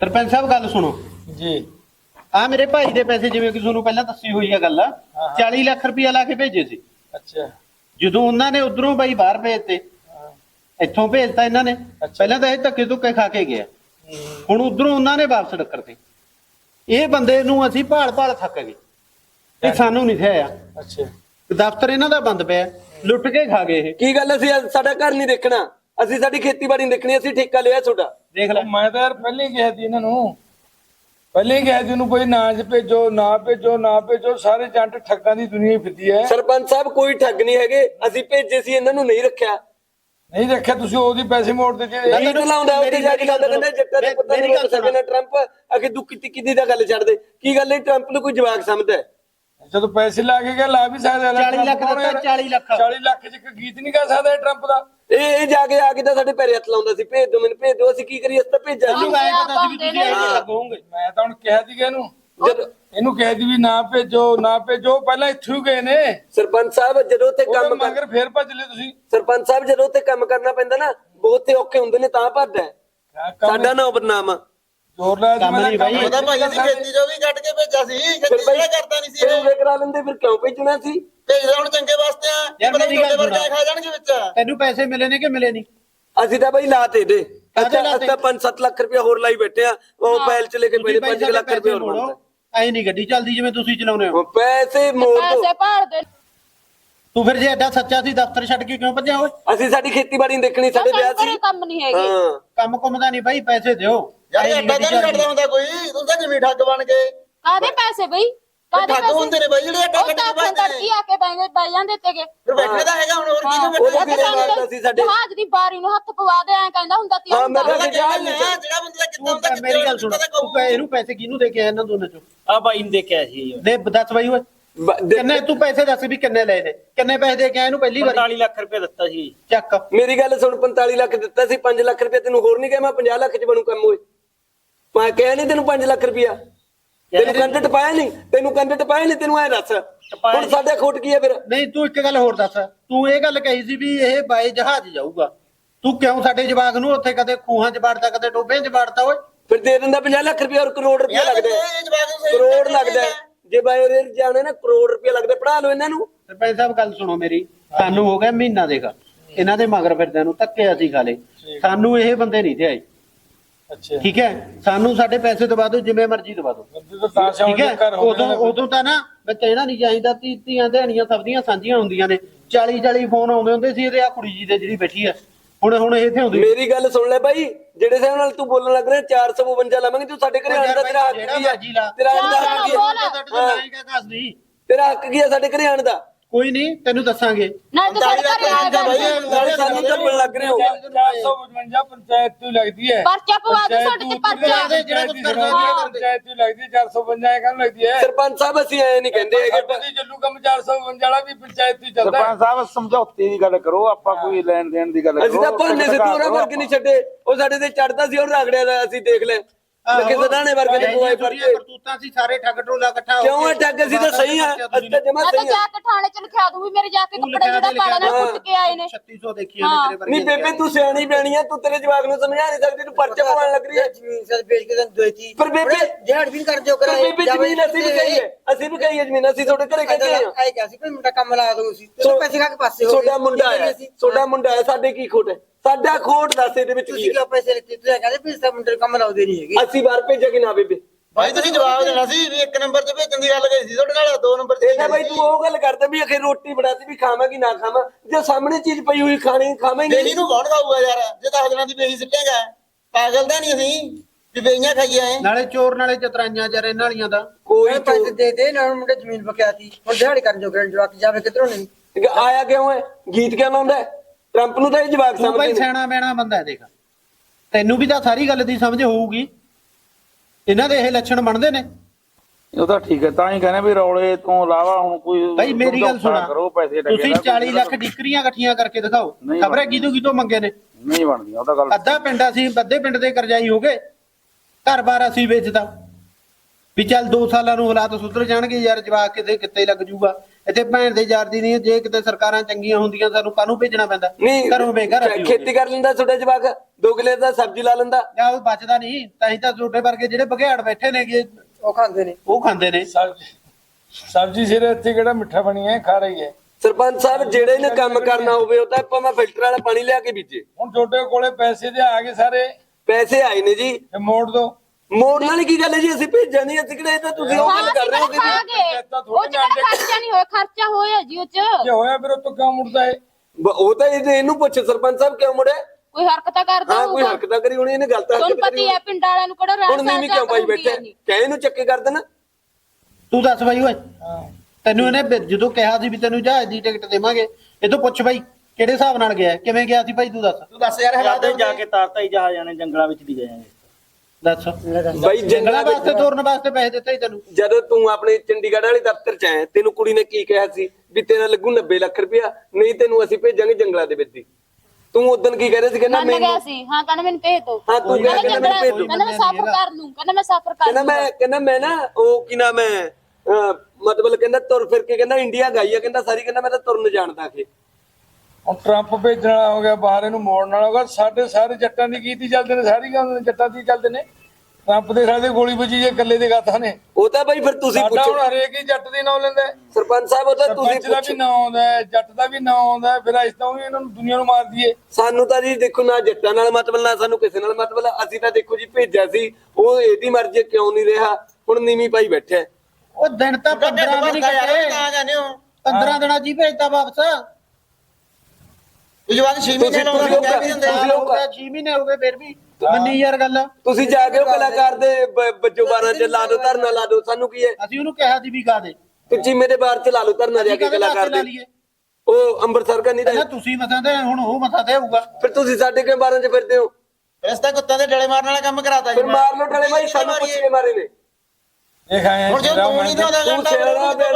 ਸਰਪੰਚ ਸਾਹਿਬ ਗੱਲ ਸੁਣੋ। ਜੀ। ਆ ਮੇਰੇ ਭਾਈ ਦੇ ਪੈਸੇ ਜਿਵੇਂ ਕਿ ਤੁਹਾਨੂੰ ਪਹਿਲਾਂ ਦੱਸੀ ਹੋਈ ਆ ਗੱਲ ਹਾਂ, ਹਾਂ। 40 ਲੱਖ ਰੁਪਇਆ ਲਾ ਕੇ ਭੇਜੇ ਸੀ। ਅੱਛਾ। ਜਦੋਂ ਉਹਨਾਂ ਨੇ ਉਧਰੋਂ ਬਾਈ ਬਾਹਰ ਭੇਜਤੇ। ਇੱਥੋਂ ਭੇਜਤਾ ਇਹਨਾਂ ਨੇ। ਪਹਿਲਾਂ ਤਾਂ ਇਹ ਧੱਕੇ ਧੁੱਕੇ ਖਾ ਕੇ ਗਿਆ। ਹੁਣ ਉਧਰੋਂ ਉਹਨਾਂ ਨੇ ਵਾਪਸ ਟੱਕਰਤੇ ਇਹ ਬੰਦੇ ਨੂੰ ਅਸੀਂ ਭਾਲ ਭਾਲ ਥੱਕ ਗਏ। ਇਹ ਸਾਨੂੰ ਨਹੀਂ ਥਿਆ ਅੱਛਾ। ਦਫ਼ਤਰ ਇਹਨਾਂ ਦਾ ਬੰਦ ਪਿਆ। ਲੁੱਟ ਕੇ ਖਾ ਗਏ ਇਹ। ਕੀ ਗੱਲ ਅੱਜ ਸਾਡਾ ਘਰ ਨਹੀਂ ਦੇਖਣਾ। ਅਸੀਂ ਸਾਡੀ ਖੇਤੀਬਾੜੀ ਨਹੀਂ ਦੇਖਣੀ ਅਸੀਂ ਠੇਕਾ ਲਿਆ ਤੁਹਾਡਾ। ਦੇਖ ਲੈ। ਮੈਂ ਤਾਂ ਯਾਰ ਪਹਿਲਾਂ ਹੀ ਕਿਹਾ ਸੀ ਇਹਨਾਂ ਨੂੰ। ਪਹਿਲਾਂ ਹੀ ਕਿਹਾ ਸੀ ਇਹਨੂੰ ਕੋਈ ਨਾ ਚ ਭੇਜੋ ਨਾ ਭੇਜੋ ਨਾ ਭੇਜੋ ਸਾਰੇ ਜੰਟ ਠੱਗਾਂ ਦੀ ਦੁਨੀਆ ਹੀ ਫਿਰਦੀ ਹੈ। ਸਰਪੰਚ ਸਾਹਿਬ ਕੋਈ ਠੱਗ ਨਹੀਂ ਹੈਗੇ। ਅਸੀਂ ਭੇਜੇ ਸੀ ਇਹਨਾਂ ਨੂੰ ਨਹੀਂ ਰੱਖਿਆ। ਨਹੀਂ ਰੱਖਿਆ ਤੁਸੀਂ ਉਹਦੀ ਪੈਸੇ ਮੋੜ ਦਿੱਤੇ ਨਹੀਂ, ਨਹੀਂ ਤਾਂ ਲਾਉਂਦਾ ਉੱਥੇ ਮੇਰੀ ਜਾ ਕੇ ਕਹਿੰਦਾ ਗੱਲ ਕਹਿੰਦਾ ਜੱਟਾਂ ਦੇ ਪੁੱਤਾਂ ਨੂੰ ਗੱਲ ਰੋਕ ਸਕਦੇ ਨੇ ਟਰੰਪ। ਅਖੇ ਦੁੱਖ ਕਿਤੇ ਕਿਦੀ ਦਾ ਗੱਲ ਛੱਡ ਦੇ। ਕੀ ਗੱਲ ਹੈ? ਟਰੰਪ ਨੂੰ ਕੋਈ ਜਵਾਕ ਸਮਝਦਾ ਹੈ? ਜਦੋਂ ਪੈਸੇ ਲਾ ਕੇ ਗਿਆ ਲਾ ਵੀ ਸਕਦਾ 40 ਲੱਖ ਦਿੱਤਾ, ਯਾਰ? 40 ਲੱਖ। 40 ਲੱਖ ਚ ਇੱਕ ਗੀਤ ਨਹੀਂ ਗਾ ਸਕਦਾ ਇਹ ਟਰੰਪ ਦਾ। ਇਹ ਇਹ ਜਾ ਕੇ ਆ ਕੇ ਤਾਂ ਸਾਡੇ ਪੈਰੇ ਹੱਥ ਲਾਉਂਦਾ ਸੀ ਭੇਜ ਦਿਓ ਮੈਨੂੰ ਭੇਜ ਦਿਓ ਅਸੀਂ ਕੀ ਕਰੀਏ ਅਸੀਂ ਤਾਂ ਭੇਜਿਆ ਸੀ ਸਾਨੂੰ ਐਂ ਪਤਾ ਸੀ ਵੀ ਤੁਸੀਂ ਐਂ ਲੱਗੋਗੇ। ਮੈਂ ਤਾਂ ਹੁਣ ਕਿਹਾ ਸੀਗਾ ਇਹਨੂੰ ਜਦ ਇਹਨੂੰ ਕਹਿ ਦੀ ਵੀ ਨਾ ਭੇਜੋ ਨਾ ਭੇਜੋ ਪਹਿਲਾਂ ਇੱਥੋਂ ਹੀ ਗਏ ਨੇ। ਸਰਪੰਚ ਸਾਹਿਬ ਜਦੋਂ ਉੱਥੇ ਕੰਮ ਕੰਮ ਕਰ ਮਗਰ ਫੇਰ ਭੱਜ ਲਏ ਤੁਸੀਂ। ਸਰਪੰਚ ਸਾਹਿਬ ਜਦੋਂ ਉੱਥੇ ਕੰਮ ਕਰਨਾ ਪੈਂਦਾ ਨਾ ਬਹੁਤੇ ਔਖੇ ਹੁੰਦੇ ਨੇ ਤਾਂ ਭੱਜਦਾ। ਹੈ। ਕਿਆ ਕੰਮ ਸਾਡਾ ਨਾ ਬਦਨਾਮ ਆ। ਜ਼ੋਰ ਲਾ ਕੰਮ ਨਹੀਂ ਬਾਈ, ਉਹਦਾ ਭਾਈ ਅਸੀਂ ਖੇਤੀ ਚੋਂ ਵੀ ਕੱਢ ਕੇ ਭੇਜਿਆ ਸੀ ਖੇਤੀ ਜਿਹੜਾ ਕਰਦਾ ਨਹੀਂ ਸੀ ਫਿਰ ਇਹ ਉਰੇ ਕਰਾ ਲੈਂਦੇ ਫਿਰ ਕਿਉਂ ਭੇਜਣਾ ਸੀ? ਭੇਜਦਾ ਹੁਣ ਚੰਗੇ ਵਾਸਤੇ ਆ ਯਾਰ ਪਤਾ ਮੇਰੀ ਨੀ ਗੱਲ ਤੁਹਾਡੇ ਵਰਗੇ ਸੁਣੋ। ਖਾ ਜਾਣਗੇ ਵਿੱਚ। ਤੈਨੂੰ ਪੈਸੇ ਮਿਲੇ ਨੇ ਕਿ ਮਿਲੇ ਨਹੀਂ? ਅਸੀਂ ਤਾਂ ਬਈ ਲਾ ਤੇ ਦੇ ਕਾਹਦੇ ਅੱਛਾ ਲਾ ਤੇ? ਅਸੀਂ ਤਾਂ 5-7 ਲੱਖ ਰੁਪਏ ਹੋਰ ਲਾਈ ਬੈਠੇ ਆ ਉਹ ਫਾਈਲ ਚ ਲੈ ਕੇ ਮੇਰੇ 5 ਲੱਖ ਰੁਪਏ ਹੋਰ ਬਣਦਾ ਐ ਨਹੀਂ ਗੱਡੀ ਚੱਲਦੀ ਜਿਵੇਂ ਤੁਸੀਂ ਚਲਾਉਨੇ ਹੋ। ਉਹ ਪੈਸੇ ਮੋੜ ਦੋ। ਪੈਸੇ ਭਾੜ ਦੇ। ਤੂੰ ਫਿਰ ਜੇ ਐਡਾ ਸੱਚਾ ਸੀ ਦਫ਼ਤਰ ਛੱਡ ਕੇ ਕਿਉਂ ਭੱਜਿਆ ਓਏ? ਅਸੀਂ ਸਾਡੀ ਖੇਤੀਬਾੜੀ ਨਹੀਂ ਦੇਖਣੀ ਸਾਡੇ ਵਿਆਹ ਸੀ। ਕੰਮ ਨਹੀਂ ਹੈਗੇ। ਹਾਂ। ਕੰਮ ਕੁੰਮ ਦਾ ਨਹੀਂ ਬਾਈ ਪੈਸੇ ਦਿਓ। ਯਾਰ ਐਡਾ ਤਾਂ ਨਹੀਂ। ਕੱਢਦਾ ਹੁੰਦਾ ਕੋਈ। ਤੂੰ ਤਾਂ ਜਿਵੇਂ ਠੱਗ ਬਣ ਗਏ ਕਾਦੇ ਪੈਸੇ ਬਈ? ਕਾਦੇ ਠੱਗ ਪੈਸੇ? ਹੁੰਦੇ ਨੇ ਬਾਈ ਜਿਹੜੇ ਐਡਾ ਉਹ ਕੱਢ ਤਾਂ ਕੇ ਅੱਖਾਂ ਭੱਜਦੇ ਤੜਕੀ ਨੇ। ਆ ਕੇ ਬੈ ਬੈ ਜਾਂਦੇ ਤੇਗੇ ਫਿਰ ਬੈਠੇ ਦਾ ਹੈਗਾ ਹੁਣ ਹੋਰ ਕੀ ਹਾਂ, ਬੈਠੇ ਉਹਦੇ ਉਹ ਤਾਂ ਕਿਹੜੇ ਸਾਨੂੰ ਮਾਰਦਾ ਸੀ ਸਾਡੇ? ਜਹਾਜ਼ ਦੀ ਬਾਰੀ ਨੂੰ ਹੱਥ ਪਵਾ ਦੇ ਐ ਕਹਿੰਦਾ ਹੁੰਦਾ ਤੀ ਹਾਂ, ਮੈਂ ਤਾਂ ਉਹਦਾ ਜਿਹੜਾ ਕਿਹੜਾ ਹੈ, ਜਿਹੜਾ ਬੰਦਾ ਕਿੱਦਾਂ ਹੁੰਦਾ ਤੂੰ ਮੇਰੀ ਗੱਲ ਸੁਣ। ਤੂੰ ਕਹੇ ਇਹਨੂੰ ਪੈਸੇ ਕਿਹਨੂੰ ਦੇ ਕੇ ਆਇਆ ਇਹਨਾਂ ਦੋਨਾਂ ਚੋਂ? ਆ ਬਾਈ ਨੂੰ ਦੇਖਿਆ ਸੀ ਦੇ ਦੱਸ ਬਾਈ ਕਿੰਨੇ ਤੂੰ ਪੈਸੇ ਦੱਸ ਵੀ ਕਿੰਨੇ ਲਏ ਨੇ? ਕਿੰਨੇ ਪੈਸੇ ਦੇ ਕੇ ਆਇਆ ਇਹਨੂੰ ਪਹਿਲੀ ਵਾਰੀ? 45 ਲੱਖ ਰੁਪਏ ਦਿੱਤਾ ਸੀ ਚੱਕ। ਮੇਰੀ ਗੱਲ ਸੁਣ 45 ਲੱਖ ਦਿੱਤਾ ਸੀ 5 ਲੱਖ ਰੁਪਏ ਤੈਨੂੰ ਹੋਰ ਨਹੀਂ ਕਿਹਾ ਮੈਂ 50 ਲੱਖ ਚ ਬਣੂ ਕੰਮ ਓਏ। ਮੈਂ ਕਿਹਾ ਨਹੀਂ ਤੈਨੂੰ 5 ਲੱਖ ਰੁਪਇਆ। ਤੈਨੂੰ ਕੰਧ ਟਪਾਇਆ ਨਹੀਂ ਤੈਨੂੰ ਕੰਧ ਟਪਾਇਆ ਨਹੀਂ ਤੈਨੂੰ ਐ ਦੱਸ। ਟਪਾਇਆ ਹੁਣ ਸਾਡੇ ਖੋਟ ਕੀ ਹੈ ਫਿਰ? ਨਹੀਂ ਤੂੰ ਇੱਕ ਗੱਲ ਹੋਰ ਦੱਸ। ਤੂੰ ਇਹ ਗੱਲ ਕਹੀ ਸੀ ਵੀ ਇਹ ਬਾਈ ਜਹਾਜ਼ ਜਾਊਗਾ। ਤੂਂ ਕਿਉਂ ਸਾਡੇ ਜਵਾਕ ਨੂੰ ਉੱਥੇ ਕਦੇ ਖੂਹਾਂ 'ਚ ਵਾੜਦਾ ਕਦੇ ਟੋਬਿਆਂ 'ਚ ਵਾੜਦਾ ਓਏ? ਫਿਰ ਦੇ ਦਿੰਦਾ 50 ਲੱਖ ਰੁਪਏ ਔਰ ਕਰੋੜ ਰੁਪਏ ਯਾਰ ਲੱਗਦਾ। ਹੈ। ਕਰੋੜ ਲੱਗਦਾ। ਹੈ। ਜੇ ਬਾਈ ਰੇਲ ਜਾਣੇ ਨਾ ਕਰੋੜ ਰੁਪਏ ਲੱਗਦਾ। ਪੜਾ ਲਓ ਇਹਨਾਂ ਨੂੰ। ਸਰਪੰਚ ਸਾਹਿਬ ਗੱਲ ਸੁਣੋ ਮੇਰੀ। ਸਾਨੂੰ ਹੋ ਗਿਆ ਮਹੀਨਾ ਦੇਗਾ ਇਹਨਾਂ ਦੇ ਮਗਰ ਫਿਰਦਿਆਂ ਨੂੰ ਧੱਕੇ ਅਸੀਂ ਖਾ ਲਏ। ਸਾਨੂੰ ਇਹ ਬੰਦੇ ਨਹੀਂ ਤੇ ਆਏ। ਅੱਛਾ। ਠੀਕ ਹੈ? ਸਾਨੂੰ ਸਾਡੇ ਪੈਸੇ ਦਵਾ ਦਿਓ ਜਿਵੇਂ ਮਰਜ਼ੀ ਦਵਾ ਦਿਓ। ਠੀਕ ਹੈ? ਉਦੋਂ ਉਦੋਂ ਤਾਂ ਨਾ ਮੈਂ ਕਹਿਣਾ ਨਹੀਂ ਚਾਹੀਦਾ ਤੀ ਧੀਆਂ ਦੇਣੀਆਂ ਸਭ ਦੀਆਂ ਸਾਂਝੀਆਂ ਹੁੰਦੀਆਂ ਨੇ। 40 40 ਫੋਨ ਆਉਂਦੇ ਹੁੰਦੇ ਸੀ ਇਹਦੇ ਆ ਕੁੜੀ ਜੀ ਦੇ ਜਿਹੜੀ ਬੈਠੀ ਆ ਹੁਣ ਹੁਣ ਇੱਥੇ ਆਉਂਦੀ ਮੇਰੀ ਗੱਲ ਸੁਣ ਲੈ ਬਾਈ ਜਿਹੜੇ ਹਿਸਾਬ ਨਾਲ ਤੂੰ ਬੋਲਣ ਲੱਗ ਰਿਹਾ 452 ਲਾਵਾਂਗੇ ਤੂੰ ਸਾਡੇ ਘਰੇ ਦਾ ਤੇਰਾ ਹੱਕ ਕੀ ਲਾ। ਤੇਰਾ ਆਉਣ ਹੱਕ ਕੀ। ਹੈ। ਤੇਰਾ ਹੱਕ ਕੀ ਹੈ ਸਾਡੇ ਘਰੇ ਆਣ ਦਾ? ਕੋਈ ਨਹੀਂ ਤੈਨੂੰ ਦੱਸਾਂਗੇ। ਨਾ ਤੇ ਸਾਡੇ ਘਰੇ ਆ ਜਾ ਗਏ ਨਾਲੇ ਸਾਨੂੰ ਚੱਪਣ ਲੱਗ ਰਹੇ ਹੋ। 452 ਪੰਚਾਇਤ ਤੋਂ ਹੀ ਲੱਗਦੀ ਹੈ। ਪਰਚਾ ਪਵਾ ਦਿਓ ਸਾਡੇ ਤੇ ਪਰਚਾ ਦੇ ਜਿਹੜਾ ਕੁਛ ਕਰਦਾ। ਪੰਚਾਇਤ ਤੋਂ ਹੀ ਲੱਗਦੀ ਹੈ 452 ਇਹ ਕੰਮ ਲੱਗਦੀ ਹੈ। ਸਰਪੰਚ ਸਾਹਿਬ ਅਸੀਂ ਐ ਨਹੀਂ ਕਹਿੰਦੇ ਹੈਗੇ ਜੱਲੂ ਕੰਮ 452 ਵਾਲਾ ਵੀ ਪੰਚਾਇਤ ਤੋਂ ਹੀ ਚੱਲਦਾ ਹੈ। ਸਰਪੰਚ ਸਾਹਿਬ ਸਮਝੌਤੇ ਦੀ ਗੱਲ ਕਰੋ ਆਪਾਂ ਕੋਈ ਲੈਣ ਦੇਣ ਦੀ ਗੱਲ ਅਸੀਂ ਤਾਂ ਭਾਨੇ ਸਿੱਧੂ ਹੋਰਾਂ ਵਰਗੇ ਨਹੀਂ ਛੱਡੇ। ਉਹ ਸਾਡੇ ਤੇ ਚੜਦਾ ਸੀ ਉਹ ਰਗੜਿਆ ਦਾ ਅਸੀਂ ਦੇਖ ਲੈ ਲੱਗੇ ਸਦਾਣੇ ਵਰਗੇ ਦੇ ਕੋਈ ਪਰਚੇ। ਕਰਤੂਤਾਂ ਸੀ ਸਾਰੇ ਠੱਗ ਟੋਲਾ ਇਕੱਠਾ ਹੋ ਕਿਉਂ ਕੇ ਇਹ ਠੱਗ? ਅਸੀਂ ਤਾਂ ਸਹੀ ਆ। ਅਸੀਂ ਤਾਂ ਜਮਾ ਮੈਂ ਤਾਂ ਸਹੀ ਆ। ਜਾ ਕੇ ਥਾਣੇ ਚ ਲਿਖਾ ਦੂੰਗੀ ਮੇਰੇ ਜਾ ਕੇ ਕੱਪੜੇ ਜਿਹੜਾ ਪਾੜਾ ਨਾਲ ਕੁੱਟ ਕੇ ਆਏ ਨੇ। 3600 ਦੇਖੀਆਂ ਨੇ ਤੇਰੇ ਨਹੀਂ ਵਰਗੇ ਬੇਬੇ ਤੂੰ ਸਿਆਣੀ ਬਿਆਣੀ ਆ ਤੂੰ ਤੇਰੇ ਜਵਾਕ ਨੂੰ ਸਮਝਾ ਨਹੀਂ ਸਕਦੀ ਤੂੰ ਪਰਚੇ ਪਵਾਉਣ ਲੱਗ ਰਹੀ ਹੈ ਜ਼ਮੀਨ ਸਦ ਵੇਚ ਕੇ ਤੈਨੂੰ ਦੋਈਤੀ ਪਰ ਬੇਬੇ ਜਿਹੜਾ ਵੀ ਕਰ ਦਿਓ ਪਰ ਬੇਬੇ ਜ਼ਮੀਨ ਅਸੀਂ ਵੀ ਕਹੀ ਹੈ ਅਸੀਂ ਵੀ ਕਹੀ ਹੈ ਜ਼ਮੀਨ ਅਸੀਂ ਤੁਹਾਡੇ ਘਰੇ ਕਹਿੰਦੇ ਆ। ਆਏ ਕਿਹਾ ਸੀ ਕੋਈ ਮੁੰਡਾ ਕੰਮ ਲਾ ਦਊ ਸੀ ਤੂੰ ਪੈਸੇ ਖਾ ਕੇ ਪਾਸੇ ਹੋ ਤੁਹਾਡਾ ਮੁੰਡਾ ਹੈ ਤੁਹਾਡਾ ਮੁੰਡਾ ਹੈ ਸਾਡੇ ਕੀ ਖੋਟ? ਹੈ ਸਾਡਾ ਖੋਟ ਦੱਸ ਇਹਦੇ ਵਿੱਚ ਕੀ ਤੁਸੀਂ ਹੈ? ਕਿਉਂ ਪੈਸੇ ਲਿੱਤੇ ਤੁਸੀਂ ਕਹਿੰਦੇ ਵੀ ਸਭ ਮੁੰਡੇ ਨੂੰ ਕੰਮ ਲਾਉਂਦੇ ਨਹੀਂ ਹੈਗੇ। ਅਸੀਂ ਬਾਹਰ ਭੇਜਿਆ ਕਿ ਨਾ ਬੇਬੇ? ਭਾਈ ਤੁਸੀਂ ਜਵਾਬ ਦੇਣਾ ਸੀ ਵੀ ਇੱਕ ਨੰਬਰ ਤੇ ਭੇਜਣ ਦੀ ਗੱਲ ਕਰੀ ਸੀ ਤੁਹਾਡੇ ਨਾਲ ਦੋ ਨੰਬਰ ਤੇ ਇਹ ਨਾ ਬਾਈ ਤੂੰ ਉਹ ਗੱਲ ਕਰਦਾ ਵੀ ਅਖੇ ਰੋਟੀ ਬਣਾਤੀ ਵੀ ਖਾਵਾਂ ਕਿ ਨਾ ਖਾਵਾਂ? ਜੇ ਸਾਹਮਣੇ ਚੀਜ਼ ਪਈ ਹੋਈ ਖਾਣੀ ਖਾਵਾਂਗੇ। ਬੇਹੀ ਨੂੰ ਕੌਣ ਖਾਊਗਾ ਯਾਰ? ਜੇ ਦਸ ਦਿਨਾਂ ਦੀ ਬੇਹੀ ਸਿੱਟੇਗਾ। ਪਾਗਲ ਤਾਂ ਨਹੀਂ ਅਸੀਂ ਵੀ ਬੇਈਆਂ ਖਾਈਏ ਐ। ਨਾਲੇ ਚੋਰ ਨਾਲੇ ਚਤਰਾਈਆਂ ਚਾਰੇ ਨਾਲੀਆਂ ਦਾ। ਕੋਈ ਪੈਸੇ ਦੇ ਦੇ ਨਾਲ ਮੁੰਡੇ ਜ਼ਮੀਨ ਬਕਿਆਤੀ ਹੁਣ ਦਿਹਾੜੀ ਕਰਨ ਜੋ ਗ੍ਰੈਂਡ ਜਵਾਕ ਜਾਵੇ ਕਿਧਰੋਂ ਨਹੀਂ ਆਇਆ ਕਿਉਂ ਹੈ ਗੀਤ ਕਿਉਂ ਲਾਉਂਦਾ ਹੈ? ਟਰੰਪ ਨੂੰ ਤਾਂ ਇਹ ਜਵਾਬ ਤੂੰ ਸਮਝਦੇ ਭਾਈ ਨੇ ਸਿਆਣਾ ਬੈਣਾ ਬੰਦਾ ਹੈ ਦੇਖ। ਤੈਨੂੰ ਵੀ ਤਾਂ ਸਾਰੀ ਗੱਲ ਦੀ ਸਮਝ ਹੋਊਗੀ। ਇਹਨਾਂ ਦੇ ਇਹ ਲੱਛਣ ਬਣਦੇ ਨੇ। ਉਹ ਤਾਂ ਠੀਕ ਹੈ ਤਾਂ ਹੀ ਕਹਿੰਦੇ ਵੀ ਰੌਲੇ ਤੋਂ ਇਲਾਵਾ ਹੁਣ ਕੋਈ ਭਾਈ ਮੇਰੀ ਗੱਲ ਸਮਝੌਤਾ ਸੁਣਾ ਕਰੋ ਪੈਸੇ ਟਕੇ ਤੁਸੀਂ ਦਾ, 40 ਲੱਖ ਡਿਕਰੀਆਂ ਇਕੱਠੀਆਂ ਕਰਕੇ ਦਿਖਾਓ। ਨਹੀਂ ਖਬਰੇ ਕਿਦੋਂ ਕਿਦੋਂ ਮੰਗੇ ਨੇ? ਨਹੀਂ ਬਣਦੀ ਉਹ ਤਾਂ ਗੱਲ ਅੱਧਾ ਪਿੰਡ ਅਸੀਂ ਅੱਧੇ ਪਿੰਡ ਦੇ ਕਰਜ਼ਾਈ ਹੋ ਗਏ। ਘਰ-ਬਾਰ ਅਸੀਂ ਵੇਚਦਾ ਵੀ ਚੱਲ 2 ਸਾਲਾਂ ਨੂੰ ਹਾਲਾਤ ਸੁਧਰ ਜਾਣਗੇ ਯਾਰ ਜਵਾਕ ਕਿਤੇ ਕਿੱਤੇ ਲੱਗ ਜੂਗਾ। ਇੱਥੇ ਭੈਣ ਦੇ ਯਾਰ ਦੀ ਨਹੀਂ ਜੇ ਕਿਤੇ ਸਰਕਾਰਾਂ ਚੰਗੀਆਂ ਹੁੰਦੀਆਂ ਸਾਨੂੰ ਕਾਹਨੂੰ ਭੇਜਣਾ ਪੈਂਦਾ? ਨਹੀਂ ਘਰੋਂ ਬੇਘਰ ਅਸੀਂ ਖੇਤੀ ਕਰ ਲੈਂਦਾ ਤੁਹਾਡਾ ਜਵਾਕ ਦੋ ਕਿਲੇ ਦਾ ਸਬਜ਼ੀ ਲਾ ਲੈਂਦਾ। ਜਾਂ ਉਹ ਬਚਦਾ ਨਹੀਂ ਤਾਂ ਹੀ ਤਾਂ ਛੋਟੇ ਵਰਗੇ ਜਿਹੜੇ ਬਘਿਆੜ ਬੈਠੇ ਨੇਗੇ ਉਹ ਖਾਂਦੇ ਨੇ। ਉਹ ਖਾਂਦੇ ਨੇ। ਸਬਜ਼ੀ ਸਿਰੇ ਇੱਥੇ ਕਿਹੜਾ ਮਿੱਠਾ ਬਣੀ ਹੈ ਖਾ ਰਹੀ ਹੈ। ਸਰਪੰਚ ਸਾਹਿਬ ਜਿਹੜੇ ਨੇ ਕੰਮ ਕਰਨਾ ਹੋਵੇ ਉਹ ਤਾਂ ਆਪਾਂ ਮੈਂ ਫਿਲਟਰ ਵਾਲਾ ਪਾਣੀ ਲਿਆ ਕੇ ਬੀਜੇ। ਹੁਣ ਛੋਟੇ ਕੋਲੇ ਪੈਸੇ ਦੇ ਆ ਗਏ ਸਾਰੇ। ਪੈਸੇ ਆਏ ਨੇ ਜੀ। ਤੇ ਮੋੜ ਦੋ। ਮੋੜਨ ਵਾਲੀ ਕੀ ਗੱਲ ਹੈ ਜੀ? ਅਸੀਂ ਭੇਜਿਆ ਨਹੀਂ ਅਸੀਂ ਕਿਹੜਾ ਤਾਂ ਤੁਸੀਂ ਉਹ ਗੱਲ ਕਰ ਰਹੇ ਹੋ ਕਿ। ਉਹ ਚ ਕਿਹੜਾ ਖਰਚਾ ਨਹੀਂ ਹੋਇਆ? ਖਰਚਾ ਹੋਇਆ ਜੀ ਉਹ ਚ। ਜੇ ਹੋਇਆ ਫਿਰ ਉਹ ਤੋਂ ਕਿਉਂ ਮੁੜਦਾ ਹੈ ਉਹ ਤਾਂ ਇਹ- ਇਹਨੂੰ ਪੁੱਛ ਸਰਪੰਚ ਸਾਹਿਬ ਕਿਉਂ ਮੁੜਿਆ? ਕੋਈ ਹਰਕਤਾਂ ਕਰਦਾ ਹਾਂ ਕੋਈ ਹਰਕਤਾਂ ਕਰੀ ਹੋਣੀ ਇਹਨੇ ਗਲਤ ਤੁਹਾਨੂੰ ਹਰਕਤ ਪਤਾ ਕਰੀ ਹੀ ਹੈ ਪਿੰਡ ਵਾਲਿਆਂ ਨੂੰ ਕਿਹੜਾ ਹੁਣ ਨੀਵੀਂ ਕਿਉਂ ਪਾਈ ਬੈਠੇ? ਕਹੇ ਇਹਨੂੰ ਚੱਕੇ ਕਰ ਦੇਣਾ। ਤੂੰ ਦੱਸ ਬਾਈ ਓਏ। ਹਾਂ। ਤੈਨੂੰ ਇਹਨੇ ਜਦੋਂ ਕਿਹਾ ਸੀ ਵੀ ਤੈਨੂੰ ਜਹਾਜ਼ ਦੀ ਟਿਕਟ ਦੇਵਾਂਗੇ ਇਹ ਤੋਂ ਪੁੱਛ ਬਾਈ ਕਿਹੜੇ ਹਿਸਾਬ ਨਾਲ ਗਿਆ? ਕਿਵੇਂ ਗਿਆ ਸੀ ਭਾਈ ਤੂੰ ਦੱਸ। ਤੂੰ ਦੱਸ ਯਾਰ ਜਾਂਦੇ ਜਾ ਕੇ ਤਾਰਤਾ ਹੀ ਜਹਾਜ਼ਾਂ ਨੇ ਜੰਗਲਾਂ ਵਿੱਚ ਦੀ ਗਏ ਨੇ ਦੱਸ। ਬਾਈ ਜੰਗਲਾਂ ਵਾਸਤੇ ਤੋਰਨ ਵਾਸਤੇ ਪੈਸੇ ਦਿੱਤੇ ਸੀ ਤੈਨੂੰ। ਜਦੋਂ ਤੂੰ ਆਪਣੇ ਚੰਡੀਗੜ੍ਹ ਵਾਲੇ ਦਫ਼ਤਰ ਚ ਆਇਆ ਤੈਨੂੰ ਕੁੜੀ ਨੇ ਕੀ ਕਿਹਾ ਸੀ? ਵੀ ਤੇਰਾ ਲੱਗੂ 90 ਲੱਖ ਰੁਪਇਆ ਨਹੀਂ ਤੈਨੂੰ ਅਸੀਂ ਭੇਜਾਂਗੇ ਜੰਗਲਾਂ ਦੇ ਵਿੱਚ ਦੀ। ਤੂੰ ਉਦੋਂ ਕੀ ਕਹਿ ਰਿਹਾ ਸੀ? ਕਹਿੰਦਾ ਮੰਨ ਗਿਆ ਸੀ ਹਾਂ ਕਹਿੰਦਾ ਮੈਨੂੰ ਭੇਜ ਦੋ। ਹਾਂ ਤੂੰ ਕਹਿੰਦਾ ਕਹਿੰਦਾ ਮੈਨੂੰ ਭੇਜ ਦੋ। ਕਹਿੰਦਾ ਮੈਂ ਸਫਰ ਕਰ ਲੂੰ ਕਹਿੰਦਾ ਮੈਂ ਸਫਰ ਕਰ ਕਹਿੰਦਾ ਮੈਂ ਕਹਿੰਦਾ ਮੈਂ ਨਾ ਉਹ ਕੀ ਨਾਮ ਹੈ ਮਤਲਬ ਕਹਿੰਦਾ ਤੁਰ ਫਿਰ ਕੇ ਕਹਿੰਦਾ ਇੰਡੀਆ ਗਈ ਆ ਕਹਿੰਦਾ ਸਾਰੀ ਕਹਿੰਦਾ ਮੈਂ ਤਾਂ ਤੁਰਨ ਜਾਣਦਾ ਕਿ ਹੁਣ ਟਰੰਪ ਭੇਜਣ ਵਾਲਾ ਹੋ ਗਿਆ ਬਾਹਰ ਇਹਨੂੰ ਮੋੜਨ ਵਾਲਾ ਹੋ ਗਿਆ ਸਾਡੇ ਸਾਰੇ ਜੱਟਾਂ ਦੀ ਕੀਤੀ ਚੱਲਦੇ ਨੇ ਸਾਰੀ ਗੱਲ ਜੱਟਾਂ ਦੀ ਚੱਲਦੇ ਨੇ। ਟਰੰਪ ਦੇ ਸਾਡੇ ਗੋਲੀ ਵੱਜੀ ਜੇ ਇਕੱਲੇ ਦੇ ਗਾਥਾ ਨੇ। ਉਹ ਤਾਂ ਬਾਈ ਫਿਰ ਤੁਸੀਂ ਪੁੱਛੋ। ਹੁਣ ਹਰੇਕ ਹੀ ਜੱਟ ਦੇ ਨਾਂ ਲੈਂਦਾ। ਸਰਪੰਚ ਸਾਹਿਬ ਉਹ ਤਾਂ ਤੁਸੀਂ ਸਰਪੰਚ ਦਾ ਵੀ ਪੁੱਛੋ। ਨਾਂ ਆਉਂਦਾ ਜੱਟ ਦਾ ਵੀ ਨਾਂ ਆਉਂਦਾ ਫਿਰ ਅਸੀਂ ਤਾਂ ਵੀ ਇਹਨਾਂ ਨੂੰ ਦੁਨੀਆ ਨੂੰ ਮਾਰ ਦਈਏ। ਸਾਨੂੰ ਤਾਂ ਜੀ ਦੇਖੋ ਨਾ ਜੱਟਾਂ ਨਾਲ ਮਤਲਬ ਨਾ ਸਾਨੂੰ ਕਿਸੇ ਨਾਲ ਮਤਲਬ ਅਸੀਂ ਤਾਂ ਦੇਖੋ ਜੀ ਭੇਜਿਆ ਸੀ ਉਹ ਇਹਦੀ ਮਰਜ਼ੀ ਕਿਉਂ ਨਹੀਂ ਰਿਹਾ? ਹੁਣ ਨੀਵੀਂ ਪਾਈ ਬੈਠਾ ਹੈ। ਉਹ ਦਿਨ ਤਾਂ 15 ਦਿਨ ਹੀ ਹੋ। 15 ਦਿਨਾਂ ਜੀ ਭੇਜਤਾ ਵਾਪਸ। ਉਹ ਜਵਾਕ 6 ਮਹੀਨੇ ਤੁਸੀਂ- ਲਾਉਣਾ ਤੁਸੀਂ ਕਹਿ ਵੀ ਦਿੰਦੇ ਤੁਸੀਂ ਆ। ਉਹ- 6 ਮਹੀਨੇ ਹੋ ਗਏ ਫਿਰ ਵੀ ਮੰਨੀ ਯਾਰ ਗੱਲ। ਤੁਸੀਂ ਜਾ ਕੇ ਉਹ ਕਲਾਕਾਰ ਦੇ ਬ- ਬੱਜੋ ਬਾਰਾਂ ਚ ਲਾ ਦਿਓ ਧਰਨਾ ਲਾ ਦਿਓ ਸਾਨੂੰ ਕੀ ਹੈ? ਅਸੀਂ ਉਹਨੂੰ ਕਿਹਾ ਸੀ ਵੀ ਗਾ ਦੇ। ਤੇ ਚੀਮੇ ਦੇ ਬਾਹਰ ਚ ਲਾ ਲਓ ਧਰਨਾ ਜਾ ਕੇ ਕਲਾਕਾਰ ਦੇ ਉਹ ਅੰਮ੍ਰਿਤਸਰ ਕਾ ਨਹੀਂ ਰਹੇ ਤੁਸੀਂ ਮਸਾਂ ਤੇ ਹੁਣ ਉਹ ਮਸਾਂ ਤੇ ਹੋਊਗਾ। ਫਿਰ ਤੁਸੀਂ ਸਾਡੇ ਕਿਉਂ ਬਾਰਾਂ ਚ ਫਿਰਦੇ ਹੋ? ਰਸਤਾ ਕੁੱਤਾਂ ਦੇ ਡਲੇ ਮਾਰਨ ਵਾਲਾ ਕੰਮ ਕਰਾਤਾ ਜੀ ਫਿਰ ਮਾਰ ਲਓ ਟਲੇ ਭਾਈ ਸਾਨੂੰ ਪੁੱਛ ਮਾਰੇ ਨੇ। ਇਹ ਖਾਏ ਹੁਣ ਜੇ ਤੂੰ ਨਹੀਂ ਤਾਂ ਤੂੰ ਸਿਆਣਾ ਬੈਣਾ ਬੰਦਾ